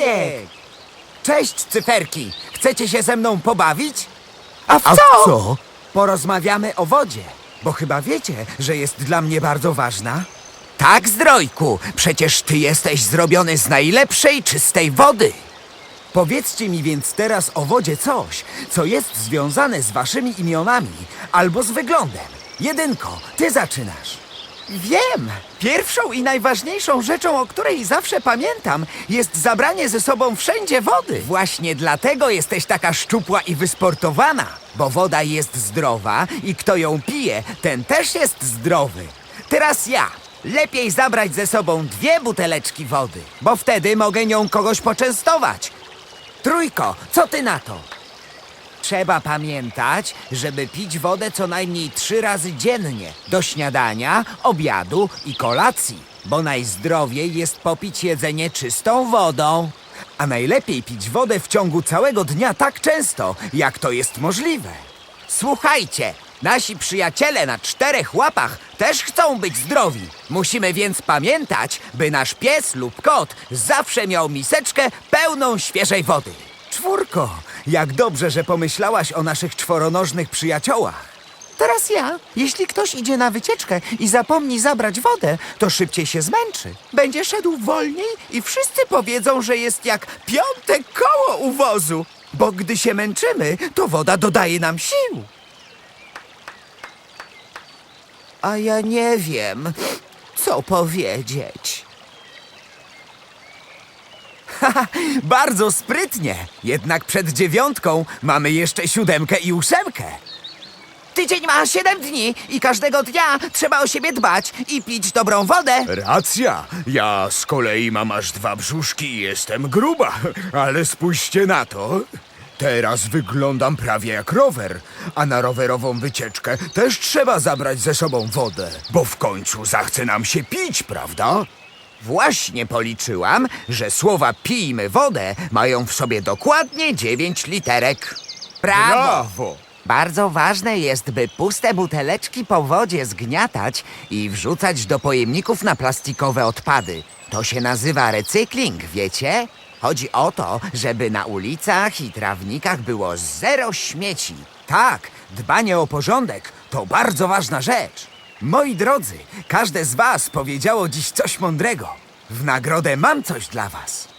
Zdrojek! Cześć, cyferki! Chcecie się ze mną pobawić? A w A co? w co? Porozmawiamy o wodzie, bo chyba wiecie, że jest dla mnie bardzo ważna. Tak, Zdrojku, przecież ty jesteś zrobiony z najlepszej, czystej wody. Powiedzcie mi więc teraz o wodzie coś, co jest związane z waszymi imionami albo z wyglądem. Jedynko, ty zaczynasz. Wiem! Pierwszą i najważniejszą rzeczą, o której zawsze pamiętam, jest zabranie ze sobą wszędzie wody. Właśnie dlatego jesteś taka szczupła i wysportowana, bo woda jest zdrowa i kto ją pije, ten też jest zdrowy. Teraz ja. Lepiej zabrać ze sobą dwie buteleczki wody, bo wtedy mogę nią kogoś poczęstować. Trójko, co ty na to? Trzeba pamiętać, żeby pić wodę co najmniej trzy razy dziennie. Do śniadania, obiadu i kolacji. Bo najzdrowiej jest popić jedzenie czystą wodą. A najlepiej pić wodę w ciągu całego dnia tak często, jak to jest możliwe. Słuchajcie, nasi przyjaciele na czterech łapach też chcą być zdrowi. Musimy więc pamiętać, by nasz pies lub kot zawsze miał miseczkę pełną świeżej wody. Czwórko, jak dobrze, że pomyślałaś o naszych czworonożnych przyjaciołach. Teraz ja. Jeśli ktoś idzie na wycieczkę i zapomni zabrać wodę, to szybciej się zmęczy. Będzie szedł wolniej i wszyscy powiedzą, że jest jak piąte koło u wozu. Bo gdy się męczymy, to woda dodaje nam sił. A ja nie wiem, co powiedzieć. Bardzo sprytnie. Jednak przed dziewiątką mamy jeszcze siódemkę i ósemkę. Tydzień ma siedem dni i każdego dnia trzeba o siebie dbać i pić dobrą wodę. Racja, ja z kolei mam aż dwa brzuszki i jestem gruba, ale spójrzcie na to. Teraz wyglądam prawie jak rower, a na rowerową wycieczkę też trzeba zabrać ze sobą wodę, bo w końcu zachce nam się pić, prawda? Właśnie policzyłam, że słowa pijmy wodę mają w sobie dokładnie dziewięć literek. Brawo! Brawo! Bardzo ważne jest, by puste buteleczki po wodzie zgniatać i wrzucać do pojemników na plastikowe odpady. To się nazywa recykling, wiecie? Chodzi o to, żeby na ulicach i trawnikach było zero śmieci. Tak, dbanie o porządek to bardzo ważna rzecz. Moi drodzy, każde z was powiedziało dziś coś mądrego. W nagrodę mam coś dla was.